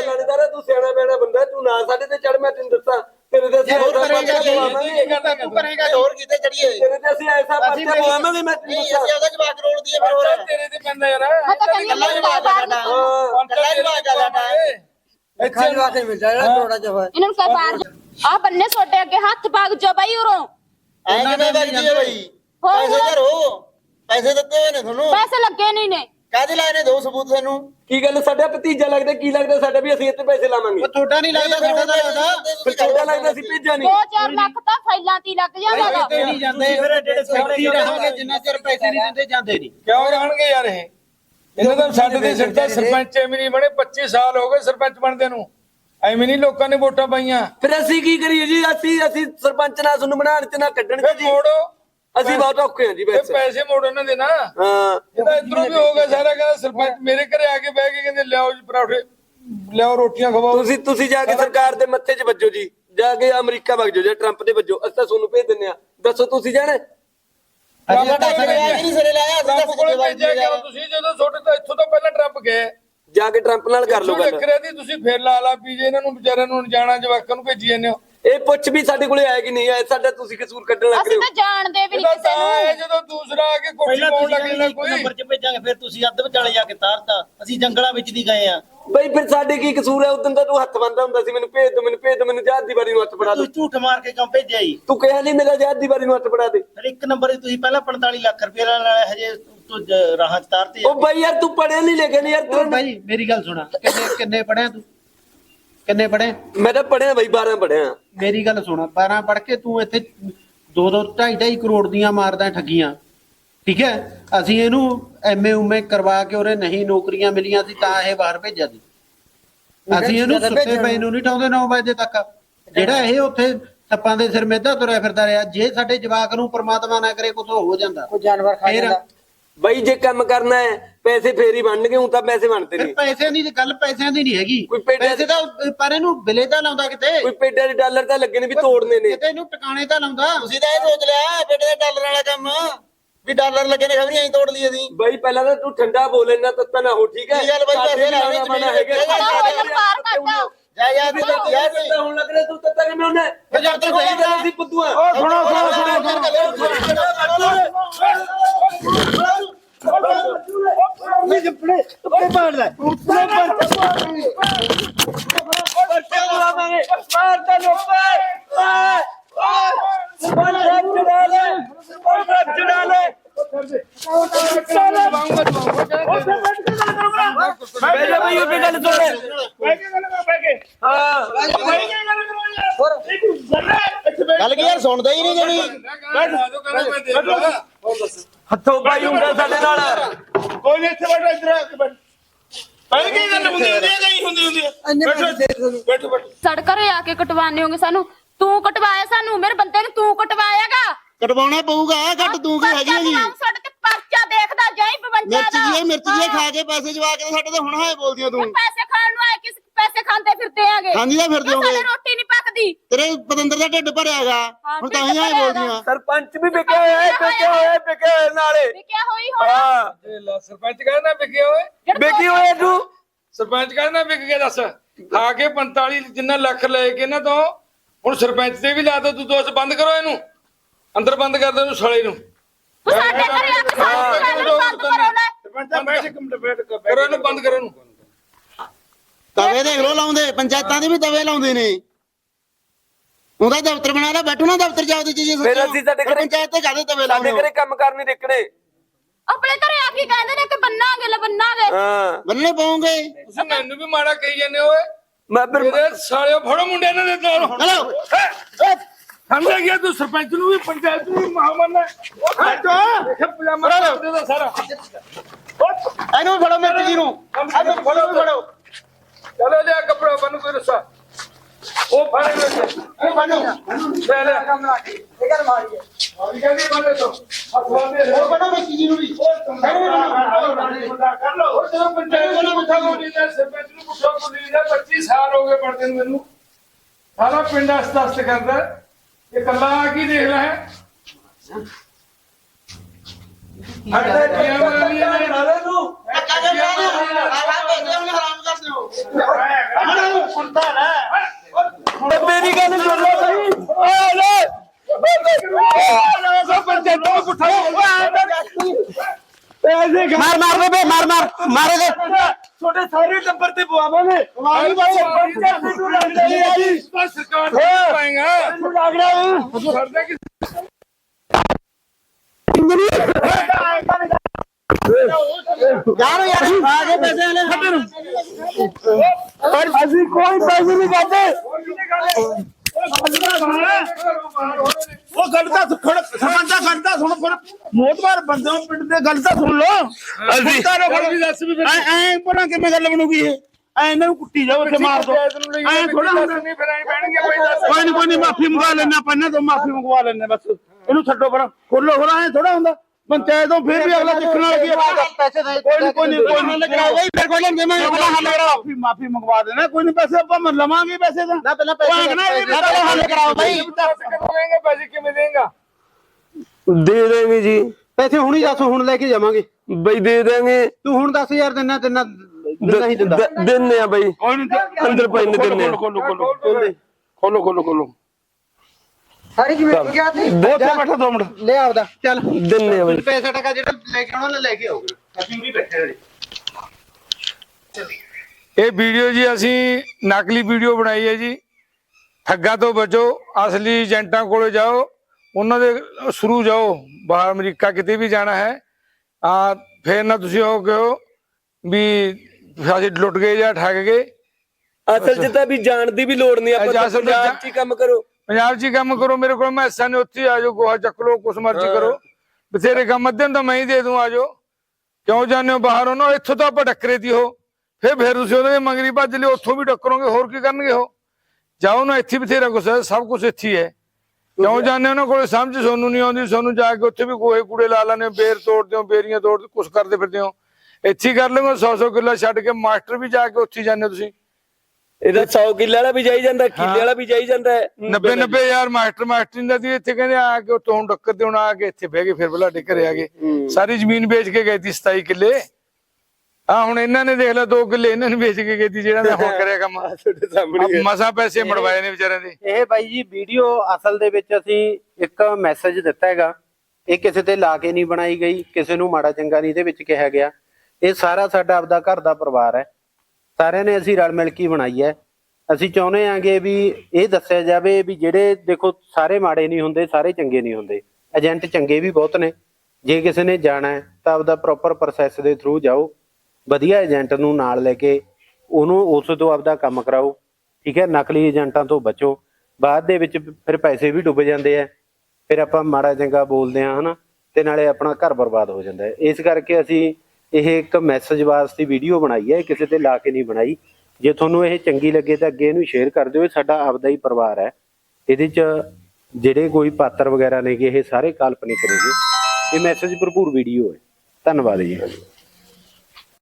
ਲੜਦਾ ਰਿਹਾ ਤੂੰ ਸਿਆਣਾ ਬੈਣਾ ਬੰਦਾ ਤੂੰ ਨਾ ਸਾਡੇ ਤੇ ਚੜ ਮੈਂ ਤੈਨੂੰ ਦੱਸਾਂ। ਤੇਰੇ ਤੇ ਅਸੀਂ ਹੋਰ ਐਸਾ ਕਰੇਗਾ ਪਰਚਾ ਜੀ। ਪਵਾਵਾਂਗੇ ਤੂੰ ਕਰੇਗਾ ਹੋਰ ਕਿਤੇ ਚੜੀਏ। ਤੇਰੇ ਤੇ ਅਸੀਂ ਐਸਾ ਅਸੀਂ ਪਰਚਾ ਪਵਾਵਾਂਗੇ ਮੈਂ ਤੈਨੂੰ ਨਹੀਂ ਦੱਸਾਂ। ਅਸੀਂ ਉਹਦਾ ਜਵਾਕ ਰੋਲ ਦਈਏ ਫਿਰ ਹੋਰ। ਤੇਰੇ ਤੇ ਪੈਂਦਾ ਯਾਰ। ਮੈਂ ਤਾਂ ਕਹਿੰਦੀ ਹਾਂ ਮੈਂ ਬਾਹਰ ਨਿਕਲ। ਹਾਂ ਕੱਲਾ ਹੀ ਜਵਾਕ ਆ ਸਾਡਾ ਇੱਥੇ ਜਵਾਕ ਮਿਲ ਜਾਏਗਾ ਥੋੜਾ ਜਿਹਾ ਇਹਨਾਂ ਨੂੰ ਕਹ ਬਾਹਰ ਆ ਬੰਨੇ ਛੋਟੇ ਅੱਗੇ ਹੱਥ ਪੱਗ ਜੋ ਬਾਈ ਉਰੋਂ। ਐ ਕਿਵੇਂ ਵਗਦੀ ਹੈ ਬਈ? ਹੋਰ ਪੈਸੇ ਹੋਰ। ਧਰੋ। ਪੈਸੇ ਦਿੱਤੇ ਹੋਏ ਨੇ ਤੁਹਾਨੂੰ। ਪੈਸੇ ਲੱਗੇ ਨਹੀਂ ਨੇ। ਕਾਹਦੇ ਲਾਏ ਨੇ ਦੋ ਸਬੂਤ ਸਾਨੂੰ? ਕੀ ਗੱਲ ਸਾਡਾ ਭਤੀਜਾ ਲੱਗਦਾ ਕੀ ਲੱਗਦਾ ਸਾਡਾ ਵੀ ਅਸੀਂ ਇੱਥੇ ਪੈਸੇ ਲਾਵਾਂਗੇ? ਉਹ ਤੁਹਾਡਾ ਨਹੀਂ ਲੱਗਦਾ ਸਾਡਾ ਤਾਂ ਲੱਗਦਾ। ਫਿਰ ਛੋਟਾ ਲੱਗਦਾ ਅਸੀਂ ਭੇਜਿਆ ਨਹੀਂ। 2-4 ਲੱਖ ਤਾਂ ਫਾਈਲਾਂ ਤੇ ਹੀ ਲੱਗ ਜਾਂਦਾ ਨਹੀਂ ਜਾਂਦੇ। ਫਿਰ ਜਿਹੜੇ ਇੱਥੇ ਰਹਾਂਗੇ ਜਿੰਨਾ ਚਿਰ ਪੈਸੇ ਨਹੀਂ ਦਿੰਦੇ ਜਾਂਦੇ ਨਹੀਂ। ਕਿਉਂ ਰਹਿਣਗੇ ਯਾਰ ਇਹ? ਇਹਨਾਂ ਦਾ ਸਾਡੇ ਦੇ ਸਿਰ ਸਰਪੰਚ ਐਵੇਂ ਨਹੀਂ ਬਣੇ 25 ਸਾਲ ਹੋ ਗਏ ਸਰਪੰਚ ਬਣਦੇ ਨੂੰ। ਐਵੇਂ ਨਹੀਂ ਲੋਕਾਂ ਨੇ ਵੋਟਾਂ ਪਾਈਆਂ। ਫਿਰ ਅਸੀਂ ਕੀ ਕਰੀਏ ਜੀ? ਅਸੀਂ ਅਸੀਂ ਸਰਪੰਚ ਨਾਲ ਤੁਹਾਨੂੰ ਬਣਾਉਣ ਚ ਨਾ ਕੱਢਣ ਫਿਰ ਜੀ। ਮੋੜੋ। ਅਸੀਂ ਬਹੁਤ ਔਖੇ ਹਾਂ ਜੀ ਵੈਸੇ ਪੈਸੇ ਮੋੜੋ ਇਹਨਾਂ ਦੇ ਨਾ। ਹਾਂ। ਇਹਦਾ ਇਧਰੋਂ ਵੀ ਹੋ ਗਿਆ ਸਾਰਾ ਕਹਿੰਦਾ ਸਰਪੰਚ ਮੇਰੇ ਘਰੇ ਆ ਕੇ ਬਹਿ ਕੇ ਕਹਿੰਦੇ ਲਿਆਓ ਜੀ ਪਰੌਠੇ ਲਿਆਓ ਰੋਟੀਆਂ ਖਵਾਓ। ਤੁਸੀਂ ਤੁਸੀਂ ਜਾ ਕੇ ਸਰਕਾਰ ਦੇ ਮੱਥੇ 'ਚ ਵੱਜੋ ਜੀ। ਜਾ ਕੇ ਅਮਰੀਕਾ ਵਗ ਜਾਓ ਜਾਂ ਟਰੰਪ ਦੇ ਵੱਜੋ। ਅਸੀਂ ਤਾਂ ਤੁਹਾਨੂੰ ਭੇਜ ਦਿੰਨੇ ਆ ਦੱਸੋ ਤੁਸੀਂ ਜਾਣਾ ਅਜੇ ਸਾਡਾ ਤਾਂ ਇਹ ਵੀ ਨਹੀਂ ਸਿਰੇ ਲਾਇਆ ਅਸੀਂ ਟਰੰਪ ਤਾਂ ਕੋਲੇ ਸਿੱਧੇ ਭੇਜਿਆ ਕਰੋ ਤੁਸੀਂ ਜਦੋਂ ਛੋਟੇ ਤੋਂ ਇੱਥੋਂ ਤੋਂ ਪਹਿਲਾਂ ਟਰੰਪ ਗਏ। ਜਾ ਕੇ ਟਰੰਪ ਨਾਲ ਕਰ ਲਓ ਗੱਲ। ਟੱਕਰਿਆ ਦੀ ਤੁਸੀਂ ਫੇਰ ਲਾ ਲਾ ਪੀਜੇ ਇਹਨਾਂ ਨੂੰ ਵਿਚਾਰਿਆਂ ਨੂੰ ਜਾਣਾ ਜਵਾਕਾਂ ਨੂੰ ਭੇਜੀ ਜਾਂਦੇ ਹੋ। ਇਹ ਪੁੱਛ ਵੀ ਸਾਡੇ ਕੋਲੇ ਆਇਆ ਕਿ ਨਹੀਂ ਆਇਆ? ਸਾਡਾ ਤੁਸੀਂ ਕਸੂਰ ਕੱਢਣ ਲੱਗ ਰਹੇ ਅਸੀਂ ਹੋ। ਤਾਂ ਜਾਣਦੇ ਵੀ ਨਹੀਂ ਇਹਦਾ ਕਿਸੇ ਤਾਂ ਨੂੰ ਜਦੋਂ ਦੂਸਰਾ ਆ ਕੇ ਕੋਠੀ ਪਹਿਲਾਂ ਪਾਉਣ ਤੁਸੀਂ ਲੱਗ ਜਾਂਦਾ ਇੱਕ ਕੋਈ ਨੰਬਰ 'ਚ ਭੇਜਾਂਗੇ ਫਿਰ ਤੁਸੀਂ ਅੱਧ ਵਿਚਾਲੇ ਜਾ ਕੇ ਤਾਰਤਾ। ਅਸੀਂ ਜੰਗਲਾਂ ਵਿੱਚ ਦੀ ਗਏ ਆ। ਬਈ ਫਿਰ ਸਾਡੇ ਕੀ ਕਸੂਰ ਹੈ ਉਦੋਂ ਤਾਂ ਤੂੰ ਹੱਥ ਬੰਨਦਾ ਹੁੰਦਾ ਸੀ ਮੈਨੂੰ ਭੇਜ ਦੋ ਮੈਨੂੰ ਭੇਜ ਦੋ ਮੈਨੂੰ ਜਹਾਜ਼ ਦੀ ਵਾਰੀ ਨੂੰ ਹੱਥ ਫੜਾ ਦੇ। ਤੁਸੀਂ ਝੂਠ ਮਾਰ ਕੇ ਕੰਮ ਭੇਜਿਆ ਜੀ? ਤੂੰ ਕਿਹਾ ਨਹੀਂ ਮੇਰਾ ਜਹਾਜ਼ ਦੀ ਵਾਰੀ ਨੂੰ ਹੱਥ ਫੜਾ ਦੇ। ਫਿਰ ਇੱਕ ਨੰਬਰ 'ਤੇ ਤੁਸੀਂ ਪਹਿਲਾਂ 45 ਲੱਖ ਰੁਪਏ ਨਾਲ ਹਜੇ ਤੋਂ ਜ- ਰਾਹਾਂ 'ਚ ਤਾਰਤੇ ਆ। ਉਹ ਬਈ ਯਾਰ ਤੂੰ ਪੜਿਆ ਨਹੀਂ ਲਿਖਿਆ ਨਹੀਂ ਯਾਰ ਉਹ ਤੂੰ। ਭਾਈ ਮੇਰੀ ਗੱਲ ਸੁਣਾ। ਕਿੰਨੇ ਕਿੰਨੇ ਪੜਿਆ ਤੂੰ? ਕਿੰਨੇ ਪੜਿਆ ਮੈਂ ਤਾਂ ਪੜਿਆ ਬਈ 12 ਪੜਿਆ ਮੇਰੀ ਗੱਲ ਸੁਣ 12 ਪੜ ਕੇ ਤੂੰ ਇੱਥੇ 2 2 2.5 2.5 ਕਰੋੜ ਦੀਆਂ ਮਾਰਦਾ ਠੱਗੀਆਂ। ਠੀਕ ਹੈ? ਅਸੀਂ ਇਹਨੂੰ ਐਮਏ ਉਮੇ ਕਰਵਾ ਕੇ ਉਹਰੇ ਨਹੀਂ ਨੌਕਰੀਆਂ ਮਿਲੀਆਂ ਸੀ ਤਾਂ ਇਹ ਬਾਹਰ ਭੇਜਿਆ ਸੀ। ਅਸੀਂ ਇਹਨੂੰ ਸੁੱਤੇ ਪਏ ਨੂੰ ਨਹੀਂ ਠਾਉਂਦੇ 9 ਵਜੇ ਤੱਕ। ਜਿਹੜਾ ਇਹ ਉੱਥੇ ਸੱਪਾਂ ਦੇ ਸਿਰ ਮੇਧਾ ਤੁਰਿਆ ਫਿਰਦਾ ਰਿਹਾ ਜੇ ਸਾਡੇ ਜਵਾਕ ਨੂੰ ਪ੍ਰਮਾਤਮਾ ਨਾ ਕਰੇ ਕੁਝ ਹੋ ਜਾਂਦਾ। ਕੋਈ ਜਾਨਵਰ ਖਾ ਫਿਰ ਬਈ ਜੇ ਕੰਮ ਕਰਨਾ ਹੈ ਪੈਸੇ ਫੇਰ ਬਣਨਗੇ ਹੁਣ ਤਾਂ ਪੈਸੇ ਬਣਦੇ ਫਿਰ ਨਹੀਂ ਪੈਸੇ ਦੀ ਗੱਲ ਪੈਸਿਆਂ ਦੀ ਨਹੀਂ ਹੈਗੀ ਕੋਈ ਪੈਸੇ ਤਾਂ ਪਰ ਇਹਨੂੰ ਬਿਲੇ ਤਾਂ ਲਾਉਂਦਾ ਕਿਤੇ ਕੋਈ ਪੇਡਾਂ ਦੇ ਡਾਲਰ ਤਾਂ ਲੱਗੇ ਨੇ ਵੀ ਤੋੜਨੇ ਨੇ ਕਿਤੇ ਇਹਨੂੰ ਟਿਕਾਣੇ ਤਾਂ ਲਾਉਂਦਾ ਤੁਸੀਂ ਤਾਂ ਇਹ ਸੋਚ ਲਿਆ ਬੇਟੇ ਦੇ ਡਾਲਰ ਵਾਲਾ ਕੰਮ ਵੀ ਡਾਲਰ ਲੱਗੇ ਨੇ ਖਬਰੀਆਂ ਹੀ ਤੋੜ ਲਈ ਅਸੀਂ ਬਈ ਪਹਿਲਾਂ ਤਾਂ ਤੂੰ ਠੰਡਾ ਬੋਲ ਇੰਨਾ ਤੱਤਾ ਨਾ ਹੋ ਠੀਕ ਹੈ ਕੀ ਗੱਲ ਬਈ, ਸਾਡੇ ਪੈਸੇ ਲਾਉਣੇ ਜ਼ਮੀਨ ਹੈਗਾ। ਖੜਾ ਹੋ ਜਾ, ਪਾਰ ਕੱਢ। ਜਾ ਜਾ ਵੀ ਤਾਂ ਤੱਤਾ ਹੋਣ ਲੱਗ ਰਿਹਾ ਤੂੰ ਤੱਤਾ ਕਿਵੇਂ ਫਿਰ ਜਦ ਤੱਕ ਕੋਈ ਗੱਲ ਸੀ ਪੁੱਤੂਆ ਸੁਣੋ ਸੁਣੋ ਸੁਣੋ ਲੈ। ਗੱਲ ਕੀ ਯਾਰ ਸੁਣਦਾ ਹੀ ਨਹੀਂ ਜਣੀ। ਹੱਥੋਂ ਭਾਈ ਉਂਗਲ ਸਾਡੇ ਨਾਲ। ਕੋਈ ਇੱਥੇ ਬੈਠੋ ਇਧਰ ਆ ਕੇ ਬੈਠ। ਪਹਿਲੇ ਕੀ ਗੱਲ ਹੁੰਦੀ ਹੁੰਦੀ ਹੈ ਨਹੀਂ ਹੁੰਦੀ ਹੁੰਦੀ ਹੈ? ਬੈਠੋ ਬੈਠੋ ਬੈਠੋ। ਸੜ ਘਰੇ ਆ ਕੇ ਕਟਵਾਣੇ ਹੋਗੇ ਸਾਨੂੰ? ਤੂੰ ਕਟਵਾਇਆ ਸਾਨੂੰ? ਮੇਰੇ ਬੰਦੇ ਨੂੰ ਤੂੰ ਕਟਵਾਇਆਗਾ? ਕਟਵਾਉਣਾ ਪਊਗਾ ਘੱਟ ਤੂੰ ਕੀ ਹੈਗੀ ਹੈਗੀ? ਸਾਡੇ ਤੇ ਪਰਚਾ ਦੇਖਦਾ ਜਾਈ 52 ਮਿਰਚ ਦਾ। ਜੀਏ ਮਿਰਚ ਜੀਏ ਖਾ ਕੇ ਪੈਸੇ ਜਵਾ ਕੇ ਸਾਡੇ ਤਾਂ ਹੁਣ ਹਾਏ ਬੋਲਦੀਆਂ ਤੂੰ। ਪੈਸੇ ਖਾਣ ਨੂੰ ਆਏ ਕਿਸ ਪੈਸੇ ਖਾਂਦੇ ਫਿਰਦੇ ਆਗੇ? ਖਾਂਦੀ ਤਾਂ ਫਿਰਦੇ ਹੋਗੇ ਸਾਡੇ ਰੋਟੀ ਨਹੀਂ ਪੱਕਦੀ। ਤੇਰੇ ਪਤੰਦਰ ਦਾ ਢਿੱਡ ਭਰਿਆ ਹੈਗਾ। ਹੁਣ ਤਾਂ ਹੀ ਹਾਏ ਬੋਲਦੀਆਂ। ਸਰਪੰਚ ਵੀ ਵਿਕਿਆ ਹੋਇਆ ਹੈ ਵਿਕਿਆ ਹੋਇਆ ਹੈ, ਵਿਕਿਆ ਹੋਇਆ ਨਾਲੇ। ਵੀ ਕਿਆ ਹੋਈ ਹੁਣ। ਹਾਂ। ਇਹ ਲੈ ਸਰਪੰਚ ਕਹਿੰਦਾ ਵਿਕੇ ਓਏ ਵਿਕੀ ਹੋਇਆ ਤੂੰ? ਸਰਪੰਚ ਕਹਿੰਦਾ ਵਿਕ ਗਿਆ ਦੱਸ। ਖਾ ਕੇ 45 ਜਿੰਨਾ ਲੱਖ ਲੈ ਕੇ ਨਾ ਤੋਂ ਹੁਣ ਸਰਪੰਚ ਤੇ ਵੀ ਲਾ ਦੋ ਤੂੰ ਦੋਸ ਬੰਦ ਕਰੋ ਇਹਨੂੰ। ਅੰਦਰ ਬੰਦ ਕਰ ਦੇ ਇਹਨੂੰ ਸਾਲੇ ਨੂੰ। ਤੂੰ ਸਾਡੇ ਘਰੇ ਆ ਕੇ ਸਾਡੀ ਗੱਲ ਨੂੰ ਬੰਦ ਕਰੋ ਨਾ। ਸਰਪੰਚਾ ਬੈਠ ਇੱਕ ਮਿੰਟ ਬੈਠ ਕੇ ਕਰੋ ਇਹਨੂੰ ਬੰਦ ਕਰੋ ਇਹਨੂੰ। ਤਵੇ ਦੇਖ ਲੋ ਲਾਉਂਦੇ ਪੰਚਾਇਤਾਂ ਦੇ ਵੀ ਤਵੇ ਲਾਉਂਦੇ ਨੇ। ਉਹਦਾ ਦਫ਼ਤਰ ਬਣਾ ਲਾ ਬੈਠੋ ਨਾ ਦਫ਼ਤਰ ਜਾਓ ਤੇ ਜੀ ਫਿਰ ਅਸੀਂ ਸਾਡੇ ਘਰੇ- ਪੰਚਾਇਤ ਤੇ ਕਾਦੇ ਤਵੇ ਸਾਡੇ ਲਾਉਂਦੇ ਘਰੇ ਕੰਮ ਕਰਨੀ ਦੇਖਣੇ। ਆਪਣੇ ਘਰੇ ਆ ਕੇ ਕਹਿੰਦੇ ਨੇ ਕਿ ਬੰਨਾਂਗੇ ਲੈ ਬੰਨਾਂਗੇ। ਹਾਂ। ਬੰਨਣੇ ਪਾਉਂਗੇ। ਤੁਸੀਂ ਮੈਨੂੰ ਵੀ ਮਾੜਾ ਕਹੀ ਜਾਂਦੇ ਓਏ। ਮੈਂ ਫਿਰ ਮੇਰੇ ਸਾਲਿਓ ਫੜੋ ਮੁੰਡੇ ਇਹਨਾਂ ਦੇ ਤੋਂ ਚਲੋ। ਸਮਝ ਗਿਆ ਤੂੰ ਸਰਪੰਚ ਨੂੰ ਵੀ ਪੰਚਾਇਤ ਨੂੰ ਵੀ ਮਹਾਮਨ ਹੈ। ਹਟੋ ਦੇਖੇ ਪਜਾਮਾ ਕਰਦੇ ਦਾ ਸਾਰਾ। ਇਹਨੂੰ ਫੜੋ ਮਿਰਚ ਜੀ ਨੂੰ। ਇਹਨੂੰ ਫੜੋ ਫੜੋ। ਚਲੋ ਲਿਆ ਕੱਪੜਾ ਬੰਨ ਕੋਈ ਰਸਾ ਉਹ ਫੜੇ ਲੈ ਇਹਨੂੰ ਫੜੋ ਲੈ ਲੈ। ਕੰਮ ਲਾ ਕੇ ਇਹ ਗੱਲ ਮਾਰੀ ਹੈ ਅਭੀ ਕਹਿੰਦੀ ਬੰਦੇ ਤੋਂ ਦੇ। ਉਹ ਫੜੋ ਮਿਰਚ ਜੀ ਨੂੰ ਵੀ ਕਰ ਲੋ ਉਹ ਜਦੋਂ ਪੰਚਾਇਤ ਨੂੰ ਪੁੱਛਾ ਬੋਲੀ ਦਾ ਸਰਪੰਚ ਨੂੰ ਪੁੱਛਾ ਬੋਲੀ ਦਾ 25 ਸਾਲ ਹੋ ਗਏ ਪੜਦੇ ਨੂੰ ਮੈਨੂੰ। ਸਾਰਾ ਪਿੰਡ ਅਸਤਸਤ ਕਰਦਾ। ਇਹ ਕੱਲਾ ਆ ਕੀ ਦੇਖ ਲੈ ਹਟਦਾ ਕਿਆ ਮਾਰੀਆਂ ਨੇ ਨਾਲੇ ਤੂੰ ਤੇ। ਮੇਰੀ ਗੱਲ ਸੁਣ ਲਓ ਸਹੀ ਓਏ ਲੈ। ਮਾਰ ਮਾਰ ਬੇ ਮਾਰ ਮਾਰ। ਮਾਰੇ ਦੇ। ਛੋਟੇ ਸਾਰੇ ਨੰਬਰ ਤੇ ਪਵਾਵਾਂਗੇ ਸਰਕਾਰ ਨੂੰ ਪਾਏਗਾ। ਲੱਗ ਰਿਹਾ ਫਰਦਾ ਕਿ ਯਾਰ ਯਾਰ ਆ ਕੇ ਪੈਸੇ ਲੈ ਸਾਡੇ ਨੂੰ ਪਰ ਅਸੀਂ ਕੋਈ ਪੈਸੇ ਨਹੀਂ ਖਾਦੇ ਉਹ ਗੱਲ ਤਾਂ ਖੜ ਸਰਪੰਚਾ ਗੱਲ ਤਾਂ ਸੁਣ ਫਿਰ ਮੋਤਬਾਰ ਬੰਦੇ ਪਿੰਡ ਦੇ ਗੱਲ ਤਾਂ ਸੁਣ ਲੋ ਅਸੀਂ ਫੜ ਵੀ ਦੱਸ ਵੀ ਫਿਰ। ਐ ਪਰਾਂ ਕਿਵੇਂ ਗੱਲ ਬਣੂਗੀ ਇਹ? ਐ ਇਹਨਾਂ ਨੂੰ ਕੁੱਟੀ ਜਾਓ ਇੱਥੇ ਮਾਰ ਦੋ। ਐ ਥੋੜਾ ਹੁੰਦਾ। ਨਹੀਂ ਫਿਰ ਐਂ ਪੈਣਗੇ ਬਈ ਦੱਸ। ਕੋਈ ਨਹੀਂ ਕੋਈ ਨਹੀਂ ਮਾਫੀ ਮੰਗਵਾ ਲੈਣਾ ਪੈਣਾ ਤੋਂ ਮਾਫੀ ਮੰਗਵਾ ਲੈਣੇ ਬਸ। ਇਹਨੂੰ ਛੱਡੋ ਪਰਾਂ। ਖੋਲੋ ਹੋਰ ਐ ਥੋੜਾ ਹੁੰਦਾ। ਪੰਚਾਇਤ ਤੋਂ ਫਿਰ ਵੀ ਅਗਲਾ ਦੇਖਣ ਵਾਲਾ ਕੀ ਹੈ? ਪੈਸੇ ਦੇ ਕੋਈ ਨਹੀਂ ਕੋਈ ਨਹੀਂ ਕੋਈ ਨਹੀਂ ਕਰਾਓ। ਬਈ ਫਿਰ ਕੋਈ ਲੈਂਦੇ ਮੈਂ ਅਗਲਾ ਹੱਲ ਕਰਾਓ। ਮਾਫੀ ਮਾਫੀ ਮੰਗਵਾ ਦੇਣਾ। ਕੋਈ ਨਹੀਂ ਪੈਸੇ ਆਪਾਂ ਲਵਾਂਗੇ ਪੈਸੇ ਤਾਂ। ਨਾ ਪਹਿਲਾਂ ਪੈਸੇ ਇਹ ਨਾ ਪਹਿਲਾਂ ਹੱਲ ਕਰਾਓ ਬਈ। ਦੇਂਗੇ ਪੈਸੇ ਕਿਵੇਂ ਦੇਂਗਾ? ਦੇ ਦੇਂਗੇ ਜੀ। ਪੈਸੇ ਹੁਣੀ ਦੱਸ ਹੁਣ ਲੈ ਕੇ ਜਾਵਾਂਗੇ। ਬਈ ਦੇ ਦੇਂਗੇ। ਤੂੰ ਹੁਣ 10000 ਦਿੰਨਾ ਤਿੰਨਾ ਦਿੰਦਾ ਹੀ ਦਿੰਦਾ। ਦ- ਦਿੰਨੇ ਆ ਬਈ। ਕੋਈ ਨਹੀਂ ਅੰਦਰ ਪੈ ਨੇ ਦਿੰਨੇ ਆ। ਖੋਲੋ ਖੋਲੋ। ਖੋਲੋ ਖੋਲੋ ਖੋਲੋ। ਸਾਰੀ ਕਿਵੇਂ ਗਿਆ ਤੇ ਉੱਥੇ ਬੈਠਾ ਦੋ ਮਿੰਟ। ਲੈ ਆਪਦਾ। ਚੱਲ। ਦਿੰਨੇ ਆ ਬਈ। ਪੈਸਾ ਟਕਾ ਜਿਹੜਾ ਲੈ ਕੇ ਆਉਣਾ ਲੈ ਕੇ ਆਓਗੇ ਅਸੀਂ ਵੀ ਬੈਠੇ ਇਹ ਵੀਡੀਓ ਜੀ ਅਸੀਂ ਨਕਲੀ ਵੀਡੀਓ ਬਣਾਈ ਹੈ ਜੀ। ਠੱਗਾ ਤੋਂ ਬਚੋ ਅਸਲੀ ਏਜੰਟਾਂ ਕੋਲੇ ਜਾਓ ਉਹਨਾਂ ਦੇ ਸ਼ੁਰੂ ਜਾਓ। ਬਾਹਰ ਅਮਰੀਕਾ ਕਿਤੇ ਵੀ ਜਾਣਾ ਹੈ ਆ ਫੇਰ ਨਾ ਤੁਸੀਂ ਉਹ ਕਹੋ ਵੀ ਅਸੀਂ ਲੁੱਟ ਗਏ ਜਾਂ ਠੱਗ ਗਏ। ਅਸਲ 'ਚ ਤਾਂ ਵੀ ਜਾਣ ਦੀ ਵੀ ਲੋੜ ਨਹੀਂ ਆਪਾਂ ਪੰਜਾਬ ਜਾ- 'ਚ ਹੀ ਕੰਮ ਕਰੋ। ਪੰਜਾਬ 'ਚ ਹੀ ਕੰਮ ਕਰੋ ਮੇਰੇ ਕੋਲ ਮੈਸਾਂ ਨੇ ਉੱਥੇ ਹੀ ਆ ਜਾਓ ਗੋਹਾ ਚੱਕ ਲਓ ਕੁਛ ਮਰਜ਼ੀ ਕਰੋ। ਬਥੇਰੇ ਕੰਮ ਅੱਧੇ ਨੂੰ ਤਾਂ ਮੈਂ ਹੀ ਦੇ ਦੂੰ ਆ ਜਾਓ। ਕਿਉਂ ਜਾਂਦੇ ਹੋ ਬਾਹਰ? ਉਹਨਾਂ ਇੱਥੋਂ ਤਾਂ ਆਪਾਂ ਡੱਕਰੇ ਦੀ ਹੋ। ਫਿਰ ਫਿਰ ਤੁਸੀਂ ਉਹਦੇ ਮੰਗਰੀ ਭੱਜ ਲਿਓ ਉੱਥੋਂ ਵੀ ਡੱਕਰੋਗੇ ਹੋਰ ਕੀ ਕਰਨਗੇ ਉਹ? ਜਾਓ ਨਾ ਇੱਥੇ ਬਥੇਰਾ ਕੁਛ ਹੈ ਸਭ ਕੁਝ ਇੱਥੇ ਹੀ ਕਿਉਂ ਜਾਂਦੇ ਉਹਨਾਂ ਕੋਲ ਸਮਝ ਸੋਨੂੰ ਨਹੀਂ ਆਉਂਦੀ ਸੋਨੂੰ ਜਾ ਕੇ ਉੱਥੇ ਵੀ ਗੋਹੇ ਕੂੜੇ ਲਾ ਲੈਣੇ ਬੇਰ ਤੋੜਦੇ ਹੋ ਬੇਰੀਆਂ ਤੋੜਦੇ ਕੁਛ ਕਰਦੇ ਫਿਰਦੇ ਹੋ। ਇੱਥੇ ਕਰ ਲਵਾਂਗੇ 100 100 ਕਿੱਲਾ ਛੱਡ ਕੇ ਮਾਸਟਰ ਵੀ ਜਾ ਕੇ ਉੱਥੇ ਜਾਂਦੇ ਤੁਸੀਂ। ਇਹਦਾ 100 ਕਿੱਲੇ ਵਾਲਾ ਵੀ ਜਾਈ ਜਾਂਦਾ ਕਿੱਲੇ ਵਾਲਾ ਵੀ ਜਾਈ ਜਾਂਦਾ। ਹੈ 90 90 ਯਾਰ ਮਾਸਟਰ ਮਾਸਟਰ ਦਾ ਦੀ ਇੱਥੇ ਕਹਿੰਦੇ ਆ ਕੇ ਉੱਥੋਂ ਹੁਣ ਡੱਕਰ ਦੇ ਹੁਣ ਆ ਕੇ ਇੱਥੇ ਬਹਿ ਗਏ ਫਿਰ ਬਲਾਡੇ ਘਰੇ ਆ ਗਏ। ਸਾਰੀ ਜ਼ਮੀਨ ਵੇਚ ਕੇ ਗਈ ਸੀ 27 ਕਿੱਲੇ। ਆ ਹੁਣ ਇਹਨਾਂ ਨੇ ਦੇਖ ਲਿਆ 2 ਕਿੱਲੇ ਇਹਨਾਂ ਨੇ ਵੇਚ ਕੇ ਗਈ ਸੀ ਜਿਹੜਾ ਨੇ ਹੁਣ ਕਰਿਆ ਕੰਮ। ਤੁਹਾਡੇ ਸਾਹਮਣੇ ਮਸਾ ਪੈਸੇ ਮੜਵਾਏ ਨੇ ਵਿਚਾਰਿਆਂ ਦੇ। ਇਹ ਬਾਈ ਜੀ ਵੀਡੀਓ ਅਸਲ ਦੇ ਵਿੱਚ ਅਸੀਂ ਇੱਕ ਮੈਸੇਜ ਦਿੱਤਾ ਹੈਗਾ। ਇਹ ਕਿਸੇ ਤੇ ਲਾ ਕੇ ਨਹੀਂ ਬਣਾਈ ਗਈ ਕਿਸੇ ਨੂੰ ਮਾੜਾ ਚੰਗਾ ਨਹੀਂ ਇਹਦੇ ਵਿੱਚ ਕਿਹਾ ਗਿਆ। ਇਹ ਸਾਰਾ ਸਾਡਾ ਆਪਦਾ ਘਰ ਦਾ ਪਰਿਵਾਰ ਹੈ। ਸਾਰਿਆਂ ਨੇ ਅਸੀਂ ਰਲ ਮਿਲ ਕੇ ਬਣਾਈ ਹੈ। ਅਸੀਂ ਚਾਹੁੰਦੇ ਆਂਗੇ ਵੀ ਇਹ ਦੱਸਿਆ ਜਾਵੇ ਵੀ ਜਿਹੜੇ ਦੇਖੋ ਸਾਰੇ ਮਾੜੇ ਨਹੀਂ ਹੁੰਦੇ, ਸਾਰੇ ਚੰਗੇ ਨਹੀਂ ਹੁੰਦੇ। ਏਜੰਟ ਚੰਗੇ ਵੀ ਬਹੁਤ ਨੇ। ਜੇ ਕਿਸੇ ਨੇ ਜਾਣਾ ਹੈ ਤਾਂ ਆਪਦਾ ਪ੍ਰੋਪਰ ਪ੍ਰੋਸੈਸ ਦੇ ਥਰੂ ਜਾਓ। ਵਧੀਆ ਏਜੰਟ ਨੂੰ ਨਾਲ ਲੈ ਕੇ ਉਹਨੂੰ ਉਸ ਤੋਂ ਆਪਦਾ ਕੰਮ ਕਰਾਓ। ਠੀਕ ਹੈ, ਨਕਲੀ ਏਜੰਟਾਂ ਤੋਂ ਬਚੋ। ਬਾਅਦ ਦੇ ਵਿੱਚ ਫਿਰ ਪੈਸੇ ਵੀ ਡੁੱਬ ਜਾਂਦੇ ਆ ਫਿਰ ਆਪਾਂ ਮਾੜਾ ਚੰਗਾ ਬੋਲਦੇ ਆ ਹਨਾ। ਤੇ ਨਾਲੇ ਆਪਣਾ ਘਰ ਬਰਬਾਦ ਹੋ ਜਾਂਦਾ ਹੈ। ਇਸ ਕਰਕੇ ਅਸੀਂ ਇਹ ਇੱਕ ਮੈਸੇਜ ਵਾਸਤੇ ਵੀਡੀਓ ਬਣਾਈ ਹੈ, ਇਹ ਕਿਸੇ ਤੇ ਲਾ ਕੇ ਨਹੀਂ ਬਣਾਈ। ਜੇ ਤੁਹਾਨੂੰ ਇਹ ਚੰਗੀ ਲੱਗੇ ਤਾਂ ਅੱਗੇ ਇਹਨੂੰ ਸ਼ੇਅਰ ਕਰ ਦਿਓ, ਇਹ ਸਾਡਾ ਆਪਦਾ ਹੀ ਪਰਿਵਾਰ ਹੈ। ਇਹਦੇ ਚ ਜਿਹੜੇ ਕੋਈ ਪਾਤਰ ਵਗੈਰਾ ਨੇਗੇ, ਇਹ ਸਾਰੇ ਕਾਲਪਨਿਕ ਨੇਗੇ। ਇਹ ਮੈਸੇਜ ਭਰਪੂਰ ਵੀਡੀਓ ਹੈ। ਧੰਨਵਾਦ ਜੀ।